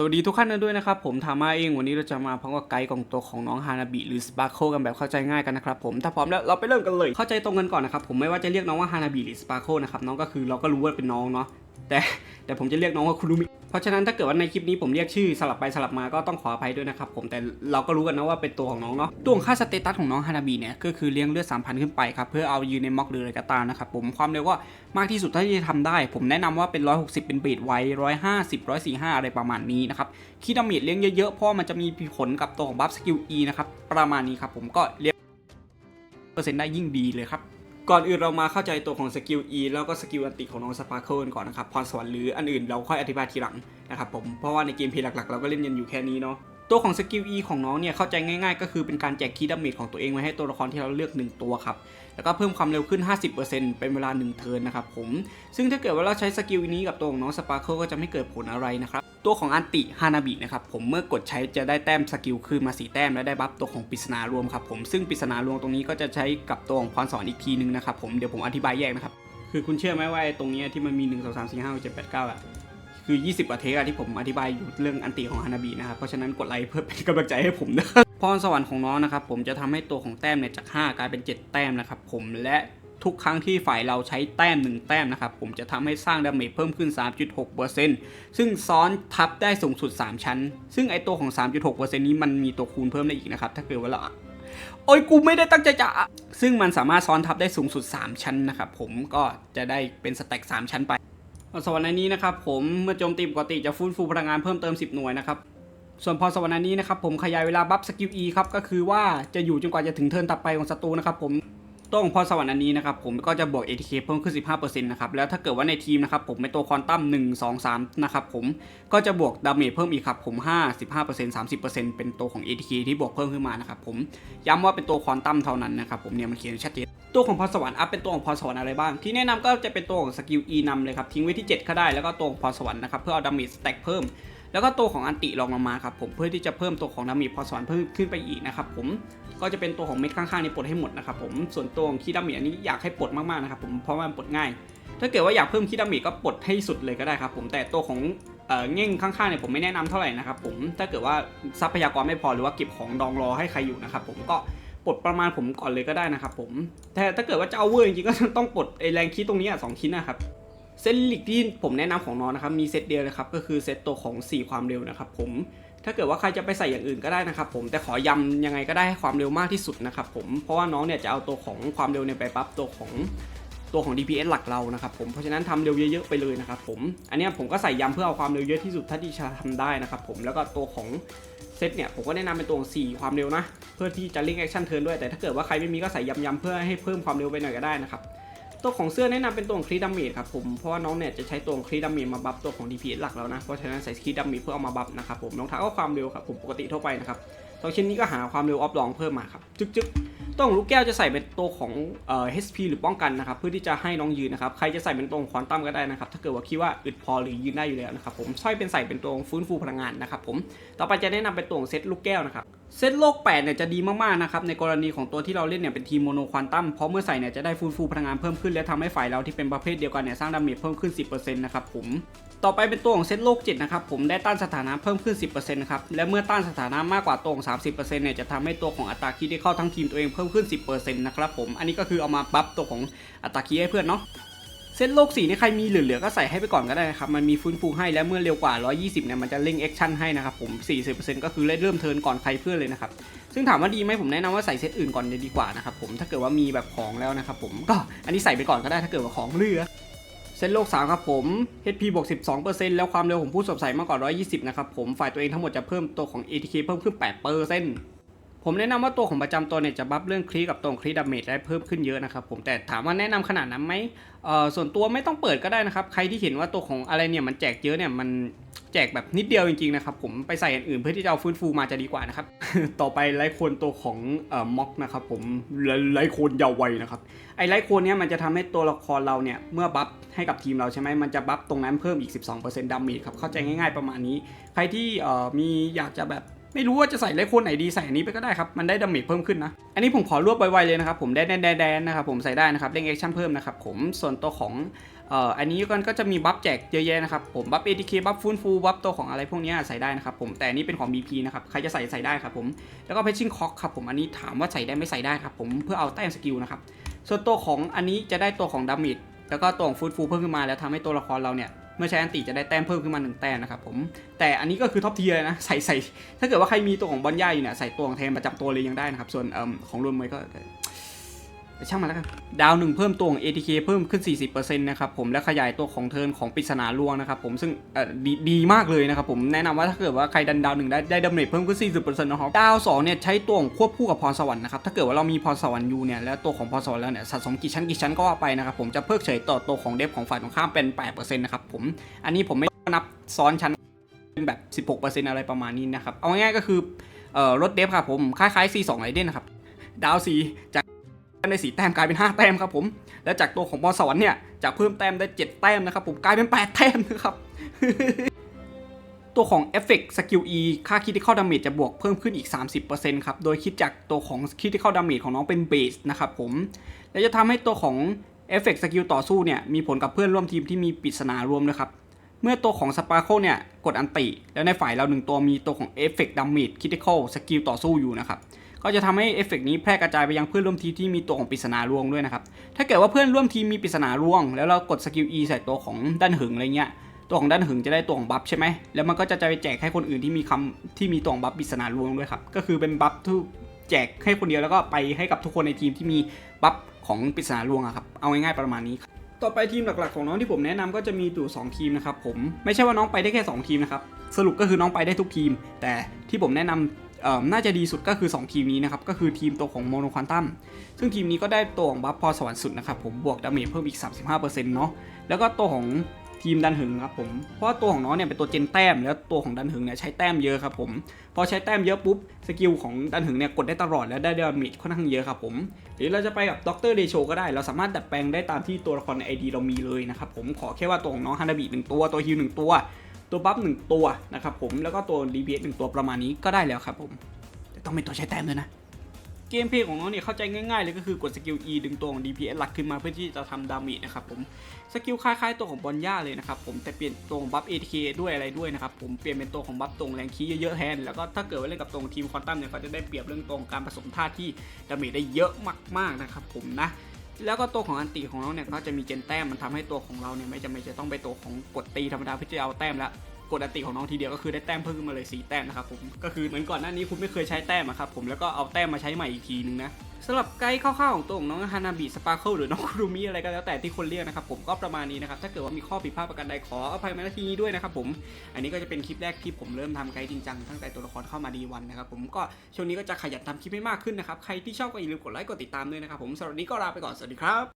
สวัสดีทุกท่านด้วยนะครับ ผมทามาเองวันนี้เราจะมาพร้อมกับไกด์ของตัวของน้องฮานาบิหรือสปาร์โคกันแบบเข้าใจง่ายกันนะครับผมถ้าพร้อมแล้วเราไปเริ่มกันเลย เข้าใจตรงกันก่อนนะครับผมไม่ว่าจะเรียกน้องว่าฮานาบิหรือสปาร์โคนะครับน้องก็คือเราก็รู้ว่าเป็นน้องเนาะแต่แต่ผมจะเรียกน้องว่าคุรุมิ เพราะฉะนั้นถ้าเกิดว่าในคลิปนี้ผมเรียกชื่อสลับไปสลับมาก็ต้องขออภัยด้วยนะครับผมแต่เราก็รู้กันนะว่าเป็นตัวของน้องเนาะตัวของค่าสเตตัสของน้องฮานาบิเนี่ยก็คือเลี้ยงเลือด3,000 ขึ้นไปครับเพื่อเอายืนในม็อกหรืออะไรก็ตามนะครับผมความเร็วก็มากที่สุดเท่าที่จะทำได้ ผมแนะนำว่าเป็น 160 เป็นเบสไว้ 150 145 อะไรประมาณนี้นะครับคีดาเมจเลี้ยงเยอะๆเพราะมันจะมีผลกับตัวของบัฟสกิล E นะครับประมาณนี้ครับผมก็เลี้ยงเปอร์เซ็นต์ได้ยิ่งดีเลยครับ ก่อนอื่นเรามาเข้าใจตัวของสกิล E แล้วก็สกิลอันติของน้องสปาร์เคิลกันก่อนนะครับพรสวรรค์หรืออันอื่นเราค่อยอธิบายทีหลังนะครับผมเพราะว่าในเกมเพลย์หลักๆ เราก็เล่นกันอยู่แค่นี้เนาะตัวของสกิล E ของน้องเนี่ยเข้าใจง่ายๆ ก็คือเป็นการแจกคีย์ดาเมจของตัวเองไว้ให้ตัวละครที่เราเลือก 1 ตัวครับ แล้วก็เพิ่มความเร็วขึ้น 50%เป็นเวลา 1 เทิร์นนะครับผม ซึ่งถ้าเกิดว่าเราใช้สกิลนี้กับตัวของน้องสปาร์เคิลก็จะไม่เกิดผลอะไรนะครับ ตัวของอันติฮานาบินะครับผมเมื่อกดใช้จะได้แต้มสกิลคืนมา 4 แต้มและได้บัฟตัวของปริศนารวมครับผมซึ่งปริศนารวมตรงนี้ก็จะใช้กับตัวของพรสวรรค์อีกทีนึงนะครับผมเดี๋ยวผมอธิบายแยกนะครับคือคุณเชื่อไหมว่าไอตรงนี้ที่มันมี 1 2 3 4 5 6 7 8 9อะคือ 20กว่าเทคอะที่ผมอธิบายอยู่เรื่องอันติของฮานาบินะครับเพราะฉะนั้นกดไลค์เพื่อเป็นกำลังใจให้ผมนะพรสวรรค์ของน้องนะครับผมจะทำให้ตัวของแต้มเนี่ยจาก 5 กลายเป็น 7 แต้มนะครับผมและ ทุกครั้งที่ฝ่ายเราใช้แต้ม 1 แต้มนะครับ ผมจะทำให้สร้างดาเมจเพิ่มขึ้น 3.6%ซึ่งซ้อนทับได้สูงสุด 3 ชั้น ซึ่งไอตัวของ 3.6%นี้มันมีตัวคูณเพิ่มได้อีกนะครับ ถ้าเกิดว่าเราโอ้ยกูไม่ได้ตั้งใจจะอะซึ่งมันสามารถซ้อนทับได้สูงสุด 3 ชั้นนะครับผมก็จะได้เป็นสแต็ก 3 ชั้นไปสวรรค์นี้นะครับผมเมื่อโจมตีปกติจะฟื้นฟูพลังงานเพิ่มเติม 10 หน่วยนะครับส่วนพรสวรรค์นี้นะครับผมขยายเวลาบัฟสกิล E ครับก็คือว่าจะอยู่จนกว่าจะถึงเทิร์นถัดไปของศัตรูนะครับผม ตัวของพรสวรรค์อันนี้นะครับผมก็จะบวก ATK เพิ่มขึ้น 15%นะครับแล้วถ้าเกิดว่าในทีมนะครับผมเป็นตัวควอนตัม 1 2 3 นะครับผมก็จะบวกดาเมจเพิ่มอีกครับผม 5 15% 30%เป็นตัวของ ATK ที่บวกเพิ่มขึ้นมานะครับผมย้ำว่าเป็นตัวควอนตัมเท่านั้นนะครับผมเนี่ยมันเขียนชัดเจนตัวของพรสวรรค์อัพเป็นตัวของพรสวรรค์อะไรบ้าง ที่แนะนำก็จะเป็นตัวของสกิล E นำเลยครับทิ้งไว้ที่ 7 ก็ได้แล้วก็ตัวของพรสวรรค์นะครับเพื่อเอาดาเมจสแต็กเพิ่ม แล้วก็ตัวของอันติลองลงมาครับผมเพื่อที่จะเพิ่มตัวของดามจพอสวรรค์เพิ่มขึ้นไปอีกนะครับผมก็จะเป็นตัวของเม็ดข้างๆนี่ปลดให้หมดนะครับผมส่วนตัวของคีดามจอันนี้อยากให้ปลดมากๆนะครับผมเพราะว่ามันปลดง่าย ถ้าเกิดว่าอยากเพิ่มคีดามจก็ปลดให้สุดเลยก็ได้ครับผมแต่ตัวของเอ่อเง่งข้างๆเนี่ยผมไม่แนะนำเท่าไหร่นะครับผมถ้าเกิดว่าทรัพยากรไม่พอหรือว่าเก็บของดองรอให้ใครอยู่นะครับผมก็ปลดประมาณผมก่อนเลยก็ได้นะครับผมแต่ถ้าเกิดว่าจะเอาเวอร์จริงๆก็ต้องปลดไอแรงคีย์ตรงนี้อะสองชิ้นนะครับ เซตลิกที่ผมแนะนำของน้องนะครับมีเซตเดียวเลยครับก็คือเซตตัวของ 4 ความเร็วนะครับผมถ้าเกิดว่าใครจะไปใส่อย่างอื่นก็ได้นะครับผมแต่ขอย้ำยังไงก็ได้ให้ความเร็วมากที่สุดนะครับผมเพราะว่าน้องเนี่ยจะเอาตัวของความเร็วเนี่ยไปปรับตัวของตัวของ DPS หลักเรานะครับผมเพราะฉะนั้นทำเร็วเยอะๆไปเลยนะครับผมอันเนี้ยผมก็ใส่ย้ำเพื่อเอาความเร็วเยอะที่สุดเท่าที่จะทำได้นะครับผมแล้วก็ตัวของเซตเนี่ยผมก็แนะนำเป็นตัวของ4ความเร็วนะ เพื่อที่จะเลิงก์แอคชั่นเทิร์นด้วยแต่ถ้าเกิดว่าใครไม่มีก็ใส่ย้ำๆเพื่อให้เพิ่มความเร็วไปหน่อยก็ได้นะครับ ตัวของเสื้อแนะนำเป็นตัวของครีดาเมจครับผมเพราะว่าน้องเนี่ยจะใช้ตัวของครีดาเมจมาบัฟตัวของ DPS หลักแล้วนะเพราะฉะนั้นใส่ครีดาเมจเพื่อเอามาบัฟนะครับผมรองเท้าก็ความเร็วครับผมปกติทั่วไปนะครับสองชิ้นนี้ก็หาความเร็วออฟลองเพิ่มมาครับจึ๊กจึ๊กตัวของลูกแก้วจะใส่เป็นตัวของเอ่อ HP หรือป้องกันนะครับเพื่อที่จะให้น้องยืนนะครับใครจะใส่เป็นตัวของควอนตัมก็ได้นะครับถ้าเกิดว่าคิดว่าอึดพอหรือยืนได้อยู่แล้วนะครับผมสร้อยเป็นใส่เป็นตัวของฟื้นฟูพลังงานนะครับผมต่อไปจะแนะนำเป็นตัวของเซตลูกแก้วนะครับ เซตโลก8เนี่ยจะดีมากๆนะครับในกรณีของตัวที่เราเล่นเนี่ยเป็นทีมโมโนควอนตัมเพราะเมื่อใส่เนี่ยจะได้ฟูลฟูพลังงานเพิ่มขึ้นและทำให้ฝ่ายเราที่เป็นประเภทเดียวกันเนี่ยสร้างดาเมจเพิ่มขึ้น 10%นะครับผมต่อไปเป็นตัวของเซตโลก7นะครับผมได้ต้านสถานะเพิ่มขึ้น 10%นะครับและเมื่อต้านสถานะมากกว่าตัวของ 30%เนี่ยจะทำให้ตัวของอัตราคีย์ที่เข้าทั้งทีมตัวเองเพิ่มขึ้น 10%นะครับผมอันนี้ก็คือเอามาบัฟตัวของอัตราคีให้เพื่อนเนาะ เซตโลกสีนี่ใครมีเหลือๆก็ใส่ให้ไปก่อนก็ได้นะครับ มันมีฟื้นฟูให้และเมื่อเร็วกว่า 120 เนี่ยมันจะเร่งแอคชั่นให้นะครับผม 40%ก็คือเริ่มเทิร์นก่อนใครเพื่อนเลยนะครับ ซึ่งถามว่าดีไหมผมแนะนำว่าใส่เซตอื่นก่อนจะดีกว่านะครับผม ถ้าเกิดว่ามีแบบของแล้วนะครับผม ก็อันนี้ใส่ไปก่อนก็ได้ถ้าเกิดว่าของเหลือเซตโลก 3 ครับผม HP บวก 12%แล้วความเร็วของผู้สวมใส่มากกว่า 120 นะครับผม ฝ่ายตัวเองทั้งหมดจะเพิ่มตัวของ ATK เพิ่มขึ้น 8% ผมแนะนำว่าตัวของประจำตัวเนี่ยจะบัฟเรื่องคลีกับตัวของคลีดาเมจได้เพิ่มขึ้นเยอะนะครับผมแต่ถามว่าแนะนำขนาดนั้นไหมเอ่อส่วนตัวไม่ต้องเปิดก็ได้นะครับ ใครที่เห็นว่าตัวของอะไรเนี่ยมันแจกเยอะเนี่ยมันแจกแบบนิดเดียวจริงๆนะครับผมไปใส่อันอื่นเพื่อที่จะเอาฟื้นฟูมาจะดีกว่านะครับ ต่อไปไลโคนตัวของเอ่อม็อกนะครับผมไลโคนยาวไวนะครับไอไลโคนเนี่ยมันจะทำให้ตัวละครเราเนี่ยเมื่อบัฟให้กับทีมเราใช่ไหมมันจะบัฟตรงนั้นเพิ่มอีก 12%ดาเมจครับเข้าใจง่ายๆประมาณนี้ ใครที่เอ่อมีอยากจะแบบ ไม่รู้ว่าจะใส่ไลโคนไหนดีใส่อันนี้ไปก็ได้ครับมันได้ดาเมจเพิ่มขึ้นนะอันนี้ผมขอรวบไวๆเลยนะครับผมได้แดนแดนนะครับผมใส่ได้นะครับเร่งแอคชั่นเพิ่มนะครับผมส่วนตัวของเอ่ออันนี้ก็จะมีบัฟแจกเยอะแยะนะครับผมบัฟ ATK บัฟฟื้นฟูบัฟตัวของอะไรพวกนี้ใส่ได้นะครับผมแต่นี้เป็นของ BP นะครับใครจะใส่ใส่ได้ครับผมแล้วก็ Patching Cock ครับผมอันนี้ถามว่าใส่ได้ไม่ใส่ได้ครับผมเพื่อเอาแต้มสกิลนะครับส่วนตัวของอันนี้จะได้ตัวของดามิดแล้วก็ตัวของฟื้นฟูเพิ่มขึ้นมาแล้วทำให้ตัวละครเราเนี่ย เมื่อใช้อันติจะได้แต้มเพิ่มขึ้นมาหนึ่งแต้มนะครับผม แต่อันนี้ก็คือท็อปเทียร์นะใส่ใส่ถ้าเกิดว่าใครมีตัวของบอลย่าอยู่เนี่ยใส่ตัวของแทนประจำตัวเลยยังได้นะครับส่วนเอ่มของรวมมวยก็ ช่างมันแล้วกัน ดาวหนึ่งเพิ่มตัวของ ATK เพิ่มขึ้น 40%นะครับผมและขยายตัวของเทิร์นของปริศนาลวงนะครับผมซึ่งดีดีมากเลยนะครับผมแนะนำว่าถ้าเกิดว่าใครดันดาวหนึ่งได้ได้ดาเมจเพิ่มขึ้น 40%นะครับดาว2เนี่ยใช้ตัวของควบคู่กับพรสวรรค์นะครับถ้าเกิดว่าเรามีพรสวรรค์อยู่เนี่ยแล้วตัวของพรสวรรค์แล้วเนี่ยสะสมกี่ชั้นกี่ชั้นก็ว่าไปนะครับผมจะเพิกเฉยต่อตัวของเดฟของฝ่ายตรงข้ามเป็น 8%นะครับผมอันนี้ผมไม่นับซ้อนชั้นเป็นแบบ 16%อะไรประมาณนี้นะครับเอาง่ายๆก็คือเอ่อลดเดฟครับผมคล้ายๆ C2 ไอเดนนะครับดาว4จาก ในสีแต้มกลายเป็น 5 แต้มครับผม แล้วจากตัวของบอลสวรรค์เนี่ยจากเพิ่มแต้มได้ 7 แต้มนะครับผมกลายเป็น 8 แต้มนะครับ ตัวของ Effect Skill E ค่า Critical Damage จะบวกเพิ่มขึ้นอีก 30%ครับ โดยคิดจากตัวของ Critical Damage ของน้องเป็น Base นะครับผม และจะทำให้ตัวของ Effect Skill ต่อสู้เนี่ยมีผลกับเพื่อนร่วมทีมที่มีปริศนารวมนะครับเมื่อตัวของ Sparkle เนี่ยกดอันติ แล้วในฝ่ายเราหนึ่งตัวมีตัวของ Effect Damage Critical Skill ต่อสู้อยู่นะครับ ก็จะทำให้เอฟเฟกต์นี้แพร่กระจายไปยังเพื่อนร่วมทีมที่มีตัวของปริศนาลวงด้วยนะครับ ถ้าเกิดว่าเพื่อนร่วมทีมมีปริศนาลวง แล้วเรากดสกิล E ใส่ตัวของด้านหึงอะไรเงี้ย ตัวของด้านหึงจะได้ตัวของบัฟใช่ไหม แล้วมันก็จะไปแจกให้คนอื่นที่มีคำที่มีตัวของบัฟปริศนาลวงด้วยครับ ก็คือเป็นบัฟที่แจกให้คนเดียวแล้วก็ไปให้กับทุกคนในทีมที่มีบัฟของปริศนาลวงอะครับ เอาง่ายๆประมาณนี้ครับต่อไปทีมหลักๆของน้องที่ผมแนะนำก็จะมีอยู่2ทีมนะครับผมไม่ใช่ว่าน้องไปได้แค่ 2 ทีมนะครับสรุปก็คือน้องไปได้ทุกทีม แต่ที่ผมแนะนำเอ่อ น่าจะดีสุดก็คือ 2 ทีมนี้นะครับ ก็คือทีมตัวของโมโนควอนตัมซึ่งทีมนี้ก็ได้ตัวของบัฟพอสวรรค์สุดนะครับผมบวกดาเมจเพิ่มอีก 35%เนาะแล้วก็ตัวของทีมดันหึงครับผม เพราะตัวของน้องเนี่ยเป็นตัวเจนแต้ม แล้วตัวของดันหึงเนี่ยใช้แต้มเยอะครับผม พอใช้แต้มเยอะปุ๊บสกิลของดันหึงเนี่ยกดได้ตลอดแล้วได้ดาเมจค่อนข้างเยอะครับผม หรือเราจะไปกับด็อกเตอร์เดโชก็ได้ เราสามารถดัดแปลงได้ตามที่ตัวละครในไอดีเรามีเลยนะครับผม ขอแค่ว่าตัวของน้องฮานาบิหนึ่งตัว ตัวฮิวหนึ่งตัว ตัวบัฟหนึ่งตัวนะครับผมแล้วก็ตัว DPS หนึ่งตัวประมาณนี้ก็ได้แล้วครับผม แต่ต้องเป็นตัวใช้แต้มด้วยนะ เกมเพลย์ของน้องเนี่ยเข้าใจง่ายๆเลยก็คือกดสกิล E ดึงตัวของ DPS หลักขึ้นมาเพื่อที่จะทำดาเมจนะครับผมสกิลคล้ายๆตัวของบอลย่าเลยนะครับผมแต่เปลี่ยนตัวของบัฟ ATK ด้วยอะไรด้วยนะครับผมเปลี่ยนเป็นตัวของบัฟตรงแรงคีเยอะๆแทนแล้วก็ถ้าเกิดว่าเล่นกับตรงทีมคอนตัมเนี่ยก็จะได้เปรียบเรื่องตรงการผสมธาที่ดาเมจได้เยอะมากๆนะครับผมนะ แล้วก็ตัวของอันติของเราเนี่ยก็จะมีเจนแต้มมันทำให้ตัวของเราเนี่ยไม่จำเป็นจะต้องไปตัวของกดตีธรรมดาเพื่อจะเอาแต้มแล้ว กดอติของน้องทีเดียวก็คือได้แต้มเพิ่มมาเลย4แต้มนะครับผมก็คือเหมือนก่อนหน้านี้คุณไม่เคยใช้แต้มอะครับผมแล้วก็เอาแต้มมาใช้ใหม่อีกทีนึงนะสำหรับไกด์คร่าวๆของตัวของน้องฮานาบิสปาเคิลหรือน้องคุรุมิอะไรก็แล้วแต่ที่คนเรียกนะครับผมก็ประมาณนี้นะครับถ้าเกิดว่ามีข้อผิดพลาดประการใดขออภัยมาณที่นี้ด้วยนะครับผมอันนี้ก็จะเป็นคลิปแรกที่ผมเริ่มทำไกด์จริงจังตั้งแต่ตัวละครเข้ามาดีวันนะครับผมก็ช่วงนี้ก็จะขยันทำคลิปให้มากขึ้นนะครับใครที่ชอบก็อย่าลืมกดไลค์กดติดตามด้วยนะครับผมสำหรับนี้ก็ลาไปก่อนสวัสดีครับ